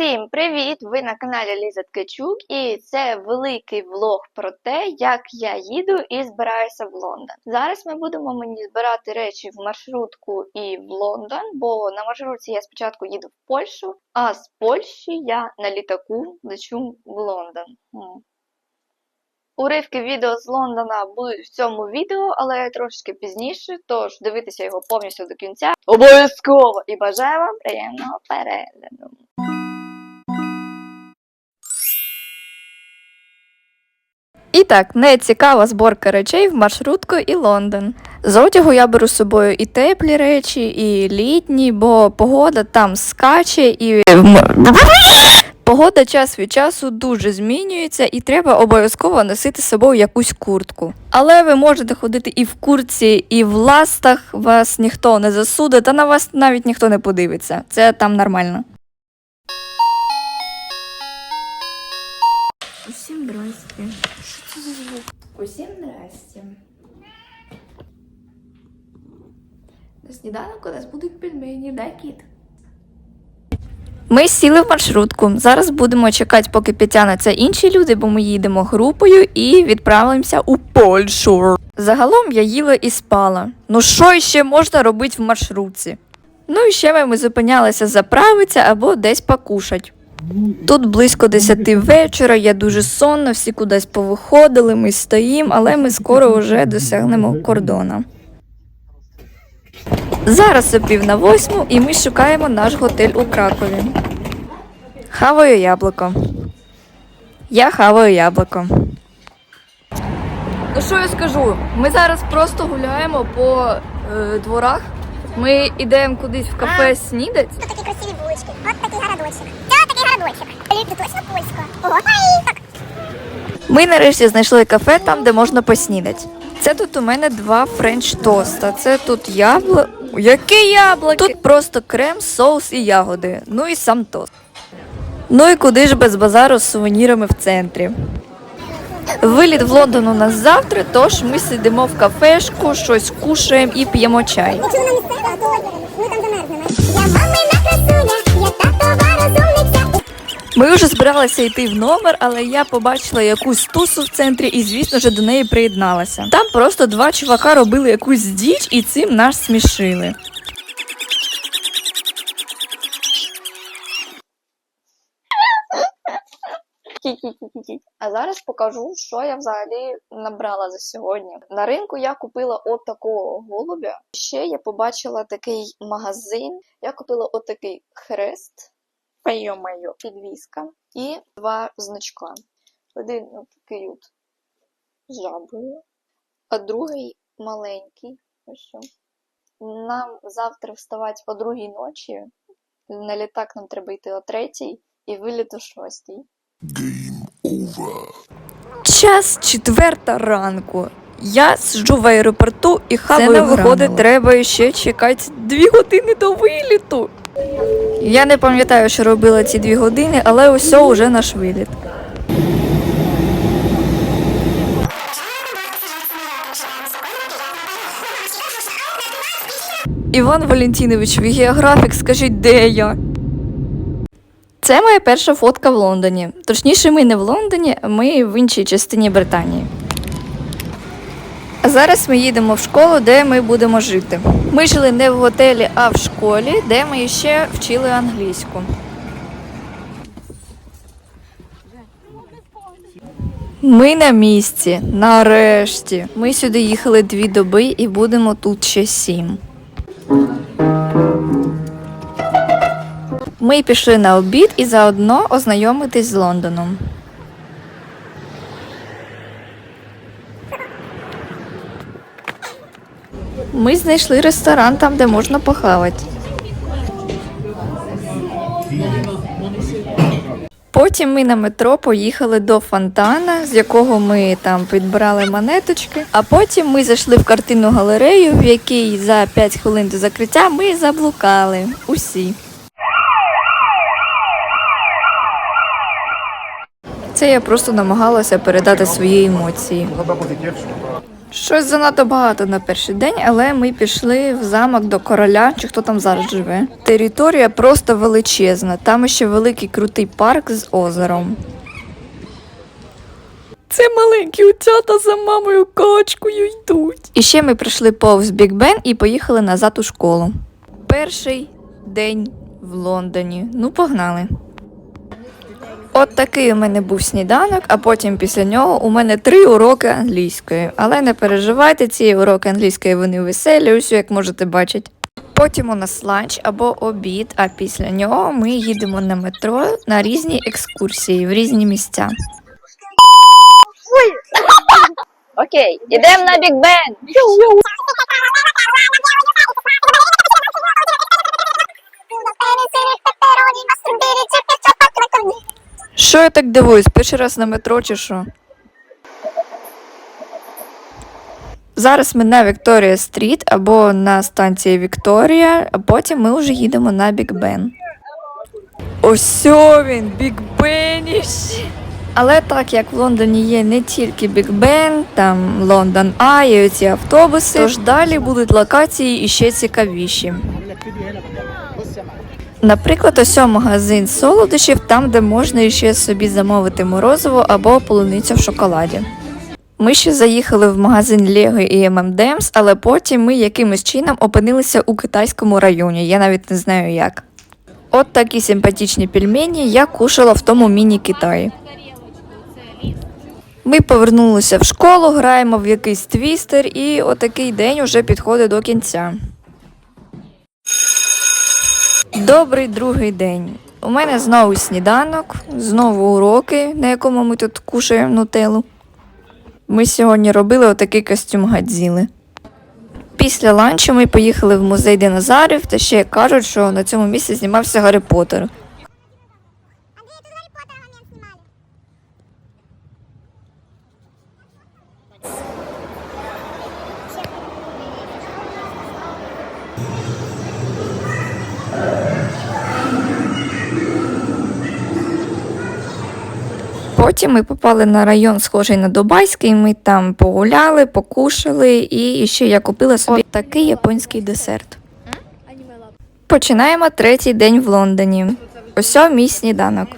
Усім привіт! Ви на каналі Ліза Ткачук, і це великий влог про те, як я їду і збираюся в Лондон. Зараз ми будемо мені збирати речі в маршрутку і в Лондон, бо на маршрутці я спочатку їду в Польщу, а з Польщі я на літаку лечу в Лондон. Уривки відео з Лондона будуть в цьому відео, але трошки пізніше, тож дивитися його повністю до кінця обов'язково і бажаю вам приємного перегляду. Так, нецікава зборка речей в маршрутку і Лондон. З одягу я беру з собою і теплі речі, і літні, бо погода там скаче і. Погода час від часу дуже змінюється, і треба обов'язково носити з собою якусь куртку. Але ви можете ходити і в куртці, і в ластах, вас ніхто не засудить, та на вас навіть ніхто не подивиться. Це там нормально. Усім здрасте. Що це за звук? Усім здрасте. На сніданок у нас будуть пельмені, да, кіт? Ми сіли в маршрутку. Зараз будемо чекати, поки підтягнуться інші люди, бо ми їдемо групою і відправимося у Польщу. Загалом я їла і спала. Ну що ще можна робити в маршрутці? Ну і ще ми зупинялися заправитися або десь покушать. Тут близько 10 вечора, я дуже сонна, всі кудись повиходили, ми стоїмо, але ми скоро вже досягнемо кордона. Зараз о пів на восьму, і ми шукаємо наш готель у Кракові. Хаваю яблуко. Я хаваю яблуко. Ну що я скажу? Ми зараз просто гуляємо по е, дворах. Ми йдемо кудись в кафе снідать. Тут такі красиві вулички. От такий городочок. Точно так. Ми нарешті знайшли кафе там, де можна поснідати. Це тут у мене два френч тоста. Це тут яблуко. Яке яблуко? Тут просто крем, соус і ягоди. Ну і сам тост. Ну і куди ж без базару з сувенірами в центрі. Виліт в Лондон у нас завтра, тож ми сидимо в кафешку, щось кушаємо і п'ємо чай. Якщо вона місцева, то ми там замерзнемо. Я мамина красуня, я татова. Ми вже збиралися йти в номер, але я побачила якусь тусу в центрі і, звісно ж, до неї приєдналася. Там просто два чувака робили якусь діч і цим нас смішили. А зараз покажу, що я взагалі набрала за сьогодні. На ринку я купила от такого голубя. Ще я побачила такий магазин. Я купила от такий хрест. Йо-моє, підвіска. І два значка. Один от такий от з жабою, а другий маленький. Ось що. Нам завтра вставати о другій ночі. На літак нам треба йти о третій і виліт о шостій. Час четверта ранку. Я сиджу в аеропорту і хаваю виходить, треба ще чекати дві години до виліту. Я не пам'ятаю, що робила ці дві години, але ось уже наш виліт. Іван Валентинович, ви географік, скажіть, де я? Це моя перша фотка в Лондоні. Точніше, ми не в Лондоні, ми в іншій частині Британії. А зараз ми їдемо в школу, де ми будемо жити. Ми жили не в готелі, а в школі, де ми ще вчили англійську. Ми на місці, нарешті. Ми сюди їхали дві доби і будемо тут ще сім. Ми пішли на обід і заодно ознайомитись з Лондоном. Ми знайшли ресторан там, де можна похавати. Потім ми на метро поїхали до фонтана, з якого ми там підбирали монеточки. А потім ми зайшли в картинну галерею, в якій за 5 хвилин до закриття ми заблукали. Усі. Це я просто намагалася передати свої емоції. Щось занадто багато на перший день, але ми пішли в замок до короля, чи хто там зараз живе. Територія просто величезна. Там ще великий крутий парк з озером. Це маленькі утята за мамою качкою йдуть. І ще ми прийшли повз Біг Бен і поїхали назад у школу. Перший день в Лондоні. Ну, погнали. От такий у мене був сніданок, а потім після нього у мене три уроки англійської. Але не переживайте, ці уроки англійської вони веселі, ось як можете бачити. Потім у нас ланч або обід, а після нього ми їдемо на метро на різні екскурсії в різні місця. Окей, ідемо на Біг Бен. Що я так дивуюсь? Перший раз на метро чи що? Зараз ми на Вікторія Стріт або на станції Вікторія, а потім ми вже їдемо на Біг Бен. Ось він, Біг Беніш. Але так як в Лондоні є не тільки Біг Бен, там Лондон Ай, і ці автобуси, тож далі будуть локації іще цікавіші. Наприклад, ось магазин солодощів, там, де можна ще собі замовити морозиво або полуницю в шоколаді. Ми ще заїхали в магазин Lego і M&M's, але потім ми якимось чином опинилися у китайському районі. Я навіть не знаю як. От такі симпатичні пельмені я кушала в тому міні-Китаї. Ми повернулися в школу, граємо в якийсь твістер, і отакий день уже підходить до кінця. Добрий другий день. У мене знову сніданок, знову уроки, на якому ми тут кушаємо нутелу. Ми сьогодні робили отакий костюм Гадзіли. Після ланчу ми поїхали в музей динозаврів, та ще кажуть, що на цьому місці знімався Гаррі Поттер. Потім ми попали на район, схожий на Дубайський. Ми там погуляли, покушали, і ще я купила собі От такий японський десерт. Починаємо третій день в Лондоні. Ось мій сніданок.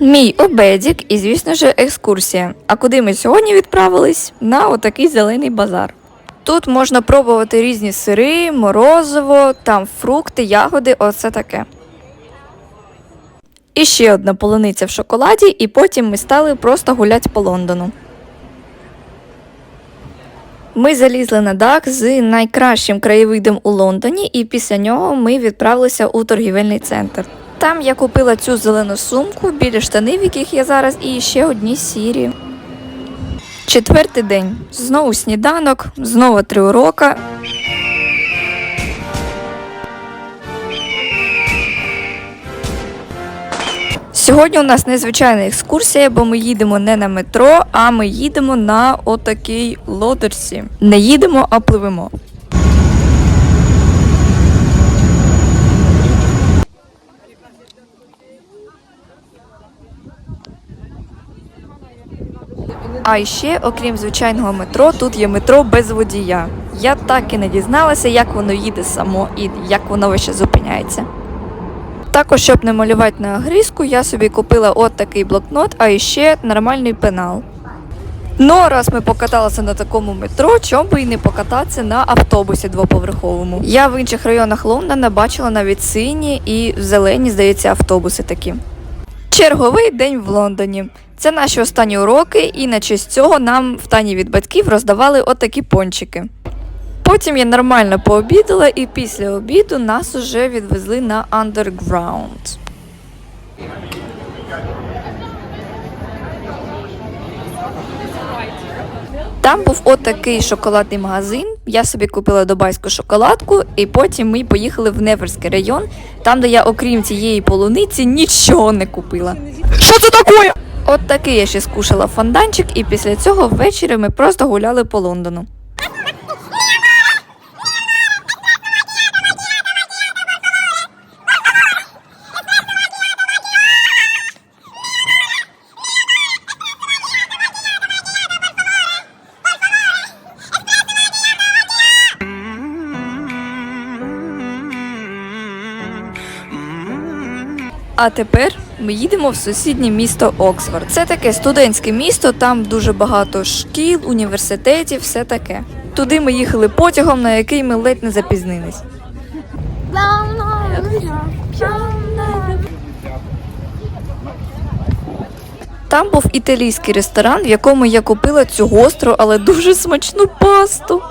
Мій обедік і, звісно ж, екскурсія. А куди ми сьогодні відправились? На отакий зелений базар. Тут можна пробувати різні сири, морозиво, там фрукти, ягоди, оце таке. І ще одна полуниця в шоколаді, і потім ми стали просто гуляти по Лондону. Ми залізли на дах з найкращим краєвидом у Лондоні, і після нього ми відправилися у торгівельний центр. Там я купила цю зелену сумку, білі штани, в яких я зараз, і ще одні сірі. Четвертий день. Знову сніданок, знову три урока. Сьогодні у нас незвичайна екскурсія, бо ми їдемо не на метро, а ми їдемо на отакій лодочці. Не їдемо, а пливемо. А ще, окрім звичайного метро, тут є метро без водія. Я так і не дізналася, як воно їде само і як воно вище зупиняється. Також, щоб не малювати на агрізку, я собі купила от такий блокнот, а ще нормальний пенал. Ну, а раз ми покаталися на такому метро, чому би і не покататися на автобусі двоповерховому. Я в інших районах Лондона бачила навіть сині і зелені, здається, автобуси такі. Черговий день в Лондоні. Це наші останні уроки, і на честь цього нам в тані від батьків роздавали отакі пончики. Потім я нормально пообідала, і після обіду нас уже відвезли на Underground. Там був отакий шоколадний магазин. Я собі купила дубайську шоколадку, і потім ми поїхали в Неверський район, там, де я, окрім цієї полуниці, нічого не купила. Що це таке? От такий я ще скушала фонданчик, і після цього ввечері ми просто гуляли по Лондону. А тепер ми їдемо в сусіднє місто Оксфорд. Це таке студентське місто, там дуже багато шкіл, університетів, все таке. Туди ми їхали потягом, на який ми ледь не запізнились. Там був італійський ресторан, в якому я купила цю гостру, але дуже смачну пасту.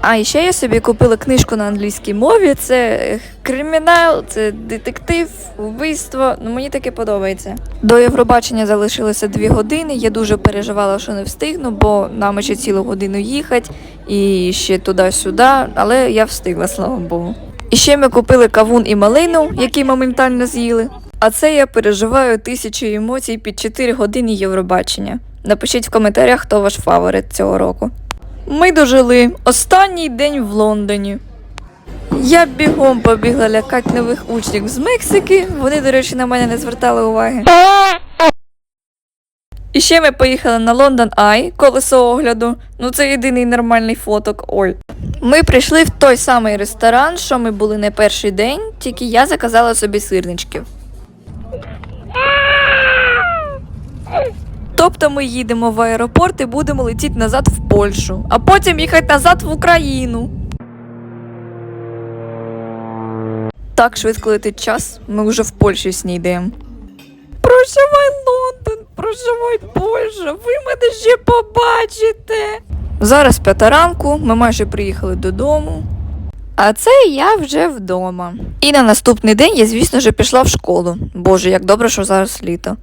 А ще я собі купила книжку на англійській мові. Це е, кримінал, це детектив, вбивство. Ну мені таке подобається. До Євробачення залишилося дві години. Я дуже переживала, що не встигну, бо нам ще цілу годину їхати і ще туди-сюди, але я встигла, слава Богу. І ще ми купили кавун і малину, які моментально з'їли. А це я переживаю тисячі емоцій під 4 години Євробачення. Напишіть в коментарях, хто ваш фаворит цього року. Ми дожили останній день в Лондоні. Я бігом побігла лякати нових учнів з Мексики. Вони, до речі, на мене не звертали уваги. І ще ми поїхали на Лондон Ай, колесо огляду. Ну це єдиний нормальний фоток. Ой. Ми прийшли в той самий ресторан, що ми були не перший день, тільки я заказала собі сирничків. Тобто ми їдемо в аеропорт і будемо летіти назад в Польщу, а потім їхати назад в Україну. Так швидко летить час, ми вже в Польщі снідаємо. Прощавай, Лондон, прощавай, Польща, ви мене ще побачите. Зараз п'ята ранку, ми майже приїхали додому. А це я вже вдома. І на наступний день я, звісно ж, пішла в школу. Боже, як добре, що зараз літо.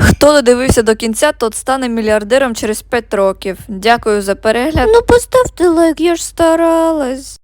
Хто додивився до кінця, тот стане мільярдером через 5 років. Дякую за перегляд. Ну поставте лайк, я ж старалась.